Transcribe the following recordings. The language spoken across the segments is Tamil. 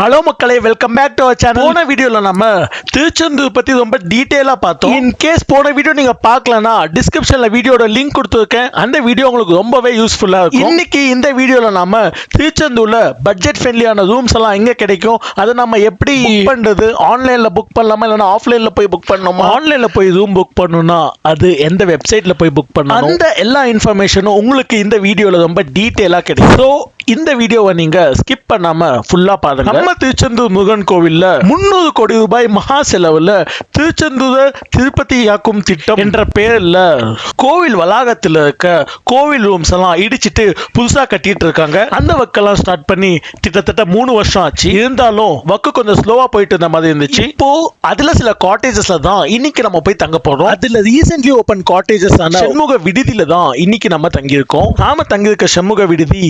ஹலோ மக்களே welcome back to our channel போன வீடியோல நம்ம திருச்செந்தூர் பத்தி ரொம்ப டீடைலா பார்த்தோம். இன் கேஸ் போன வீடியோ நீங்க பார்க்கலனா டிஸ்கிரிப்ஷன்ல வீடியோட லிங்க் கொடுத்துருக்கேன். அந்த வீடியோ உங்களுக்கு ரொம்பவே யூஸ்ஃபுல்லா இருக்கும். இன்னைக்கு இந்த வீடியோல நாம திருச்செந்தூர்ல பட்ஜெட் ஃப்ரெண்ட்லியான ரூம்ஸ் எல்லாம் எங்க கிடைக்கும்? அதை நம்ம எப்படி பண்றது? ஆன்லைன்ல புக் பண்ணலாமா? இல்லைன்னா ஆஃப்லைன்ல போய் புக் பண்ணணுமா? ஆன்லைன்ல போய் ரூம் புக் பண்ணணும்னா அது எந்த வெப்சைட்ல போய் புக் பண்ணணும்? அந்த எல்லா இன்ஃபர்மேஷனும் உங்களுக்கு இந்த வீடியோல ரொம்ப டீடைலா கிடைக்கும். ஸோ இந்த வீடியோவை நீங்க ஸ்கிப் பண்ணாம ஃபுல்லா பாருங்க. நம்ம திருச்செந்தூர் முருகன் கோவில்ல முந்நூறு கோடி ரூபாய் மகா செலவுல திருச்செந்தூர் திருப்பதி யாக்கும் திட்டம் என்ற பெயர்ல கோவில் வளாகத்துல இருக்க கோவில் ரூம்ஸ் எல்லாம் இடிச்சிட்டு புதுசா கட்டிட்டு இருக்காங்க. அந்த ஒர்க்கெல்லாம் ஸ்டார்ட் பண்ணி கிட்டத்தட்ட மூணு வருஷம் ஆச்சு. இருந்தாலும் ஒர்க்கு கொஞ்சம் ஸ்லோவா போயிட்டு இருந்த மாதிரி இருந்துச்சு. இப்போ அதுல சில காட்டேஜஸ்ல தான் இன்னைக்கு நம்ம போய் தங்க போறோம். அதுல ரீசென்ட்லி ஓபன் காட்டேஜஸ் ஆன செண்முக விடுதியில தான் இன்னைக்கு நம்ம தங்கியிருக்கோம். நாம தங்கியிருக்க செண்முக விடுதி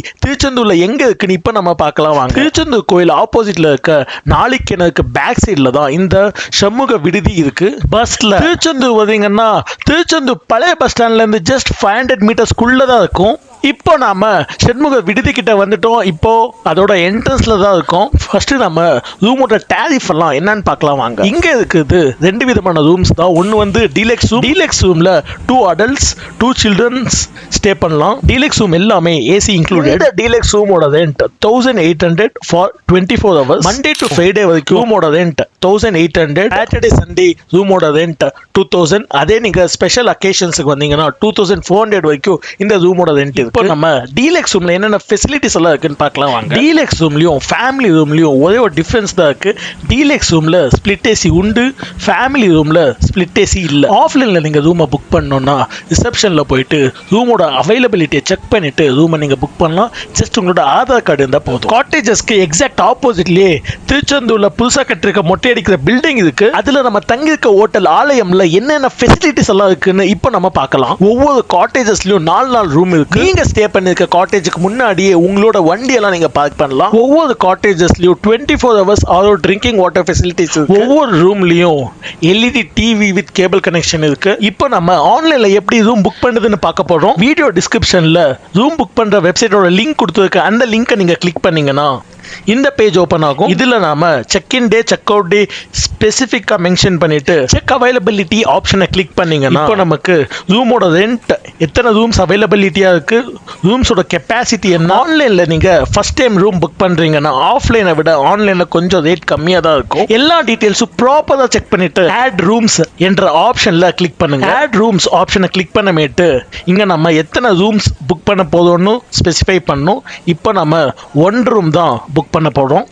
திருச்செந்தூர்ல எங்க இருக்குன்னு இப்ப நம்ம பார்க்கலாம் வாங்க. திருச்செந்தூர் கோயில் ஆப்போசிட்ல இருக்க நாளைக்கிணருக்கு பேக் சைடுல தான் இந்த செண்முக விடுதி இருக்கு. பஸ்ல திருச்செந்தூர் வந்தீங்கன்னா திருச்செந்தூர் பழைய பஸ் ஸ்டாண்ட்ல இருந்து ஜஸ்ட் ஃபைவ் ஹண்ட்ரட் மீட்டர்ஸ்க்குள்ள தான் இருக்கும். இப்போ நாம செண்முக விடுதி கிட்ட வந்துட்டோம். இப்போ அதோட என்ட்ரன்ஸ்ல தான் இருக்கோம். ஃபர்ஸ்ட் நம்ம ரூமோட டேரிஃப் எல்லாம் என்னன்னு பார்க்கலாம் வாங்க. இங்க இருக்குது ரெண்டு விதமான ரூம்ஸ் தான். ஒன்னு வந்து டீலக்ஸ் ரூம் டீலக்ஸ் ரூம்ல two adults two childrens stay பண்ணலாம். டீலக்ஸ் ரூம் எல்லாமே ஏசி இன்க்ளூடட் டீலக்ஸ் ரூமோட rent thousand eight hundred for twenty four hours Monday to Friday வரைக்கும் ரூமோட rent thousand eight hundred Saturday Sunday ரூமோட ரெண்ட் டூ தௌசண்ட் அதே நீங்க ஸ்பெஷல் அக்கேஷன்ஸுக்கு வந்தீங்கன்னா டூ தௌசண்ட் ஃபோர் ஹண்ட்ரட் வரைக்கும் இந்த ரூமோட ரெண்ட் இப்போ நம்ம டீலக்ஸ் ரூம்ல என்னென்ன ஃபெசிலிட்டிஸ் எல்லாம் இருக்குன்னு பார்க்கலாம் வாங்க. டீலக்ஸ் ரூம்லயும் ஃபேமிலி ரூம்லயும் ஒரே ஒரு டிஃபரன்ஸ் தான் இருக்கு. டீலக்ஸ் ரூம்ல ஸ்பிளிட் ஏசி உண்டு ஃபேமிலி ரூம்ல ஸ்பிளிட் ஏசி இல்ல. ஆஃப்லைன்ல நீங்க ரூமை புக் பண்ணணும்னா ரிசப்ஷன்ல போயிட்டு ரூமோட அவைலபிலிட்டியை செக் பண்ணிட்டு ரூமை நீங்க புக் பண்ணலாம். ஜஸ்ட் உங்களோட ஆதார் கார்டு இருந்தால் போதும். காட்டேஜஸ்க்கு எக்ஸாக்ட் ஆப்போசிட்லயே திருச்செந்தூர்ல புதுசா கட்டிருக்க மொட்டை அடிக்கிற பில்டிங் இருக்கு. அதுல நம்ம தங்கியிருக்க ஹோட்டல் ஆலயம்ல என்னென்ன ஃபெசிலிட்டிஸ் எல்லாம் இருக்குன்னு இப்போ நம்ம பார்க்கலாம். ஒவ்வொரு காட்டேஜஸ்லயும் நாலு நாலு ரூம் இருக்கு. நீங்க ஸ்டே பண்ணிருக்க காட்டேஜுக்கு முன்னாடியே உங்களோட வண்டி எல்லாம் நீங்க பார்க் பண்ணலாம். ஒவ்வொரு காட்டேஜஸ்லயும் twenty four hours RO drinking water facilities ஒவ்வொரு ரூம்லயும் LED TV with cable connection இருக்கு. இப்போ நம்ம ஆன்லைன்ல எப்படி ரூம் புக் பண்ணுதுன்னு பார்க்க போறோம். வீடியோ டிஸ்கிரிப்ஷன்ல ரூம் புக் பண்ற வெப்சைட்டோட லிங்க் கொடுத்துருக்க. அந்த லிங்கை நீங்க கிளிக் பண்ணீங்கன்னா இந்த பேஜ் ஓப்பன் ஆகும். இதுல நாம check in day check out day ஸ்பெசிஃபிக்கா மென்ஷன் பண்ணிட்டு செக் அவைலபிலிட்டி ஆப்ஷனை கிளிக் பண்ணீங்கன்னா இப்போ நமக்கு ரூமோட ரெண்ட் எத்தனை ரூம்ஸ் அவைலபிலிட்டியா இருக்கு? ரூம்ஸோட கெப்பாசிட்டி என்ன? ஆன்லைன்ல நீங்க ஃபர்ஸ்ட் டைம் ரூம் புக் பண்றீங்கன்னா ஆஃப்லைனை விட ஆன்லைன்ல கொஞ்சம் ரேட் கம்மியா தான் இருக்கும். எல்லா டீடைல்ஸும் ப்ராப்பரா செக் பண்ணிட்டு ஆட் ரூம்ஸ் என்ற ஆப்ஷன்ல கிளிக் பண்ணுங்க. ஆட் ரூம்ஸ் ஆப்ஷனை கிளிக் பண்ணமேட்டு இங்க நம்ம எத்தனை ரூம்ஸ் புக் பண்ண போதும்னு ஸ்பெசிஃபை பண்ணணும் இப்போ நம்ம ஒன் ரூம் தான் புக் பண்ண போகிறோம்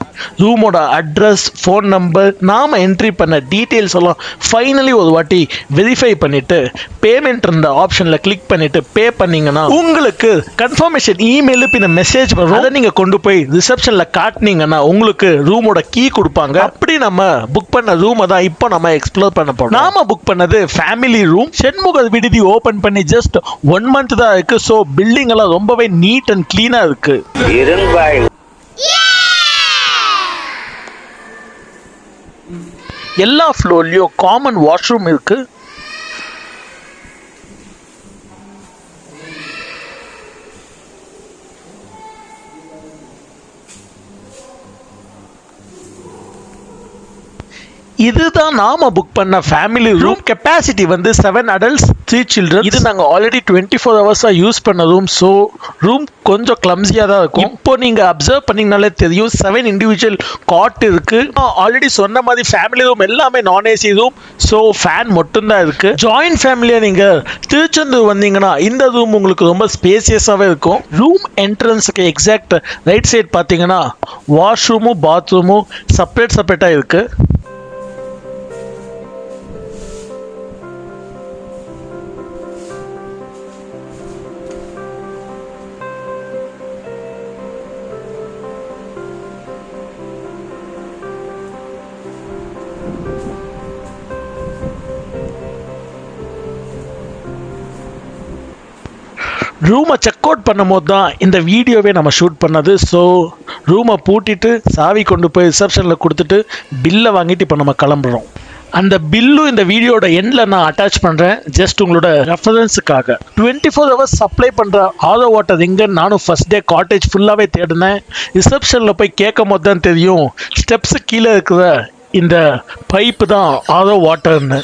ரூமோட அட்ரஸ் ஃபோன் நம்பர் நாம் என்ட்ரி பண்ண டீட்டெயில்ஸ் எல்லாம் ஃபைனலி ஒரு வாட்டி வெரிஃபை பண்ணிட்டு பேமெண்ட் இருந்த ஆப்ஷனில் கிளிக் பண்ணிட்டு பே பண்ணீங்கன்னா உங்களுக்கு கன்ஃபர்மேஷன் இமெயில் பின்ன மெசேஜ் வரும். அதை நீங்கள் கொண்டு போய் ரிசப்ஷனில் காட்டினீங்கன்னா உங்களுக்கு ரூமோட கீ கொடுப்பாங்க. அப்படி நம்ம புக் பண்ண ரூமை தான் இப்போ நம்ம எக்ஸ்ப்ளோர் பண்ண போகிறோம் நாம புக் பண்ணது ஃபேமிலி ரூம் செண்முக விடுதி ஓபன் பண்ணி ஜஸ்ட் ஒன் மந்த் தான் இருக்கு. ஸோ பில்டிங் எல்லாம் ரொம்பவே நீட் அண்ட் கிளீனா இருக்குது எல்லா ஃப்ளோர்லயும் காமன் வாஷ்ரூம் இருக்கு. இதுதான் நாம புக் பண்ண ஃபேமிலி ரூம் கெப்பாசிட்டி வந்து செவன் அடல்ட்ஸ் த்ரீ சில்ட்ரன் இது நாங்கள் ஆல்ரெடி டுவெண்ட்டி ஃபோர் ஹவர்ஸாக யூஸ் பண்ண ரூம் ஸோ ரூம் கொஞ்சம் கிளம்ஸியாக தான் இருக்கும். இப்போ நீங்கள் அப்சர்வ் பண்ணீங்கனாலே தெரியும் செவன் இண்டிவிஜுவல் காட் இருக்கு. ஆல்ரெடி சொன்ன மாதிரி ஃபேமிலி ரூம் எல்லாமே நான் ஏசி ரூம் ஸோ ஃபேன் மட்டும்தான் இருக்கு. ஜாயின்ட் ஃபேமிலியாக நீங்கள் திருச்செந்தூர் வந்தீங்கன்னா இந்த ரூம் உங்களுக்கு ரொம்ப ஸ்பேசியஸாகவே இருக்கும். ரூம் என்ட்ரன்ஸுக்கு எக்ஸாக்ட் ரைட் சைடு பார்த்தீங்கன்னா வாஷ்ரூமும் பாத்ரூமும் செப்பரேட் செப்பரேட்டாக இருக்குது ரூமை செக் அவுட் பண்ணும்போது தான் இந்த வீடியோவே நம்ம ஷூட் பண்ணது. ஸோ ரூமை பூட்டிட்டு சாவி கொண்டு போய் ரிசப்ஷனில் கொடுத்துட்டு பில்லை வாங்கிட்டு இப்போ நம்ம கிளம்புறோம். அந்த பில்லும் இந்த வீடியோட எண்டில் நான் அட்டாச் பண்ணுறேன் ஜஸ்ட் உங்களோட ரெஃபரன்ஸுக்காக டுவெண்ட்டி ஃபோர் ஹவர்ஸ் சப்ளை பண்ணுற ஆதோ வாட்டர் எங்கன்னு நானும் ஃபர்ஸ்ட் டே காட்டேஜ் ஃபுல்லாகவே தேடினேன். ரிசப்ஷனில் போய் கேட்கும் போது தான் தெரியும். ஸ்டெப்ஸு கீழே இருக்கிற இந்த பைப்பு தான் ஆதோ வாட்டர்னு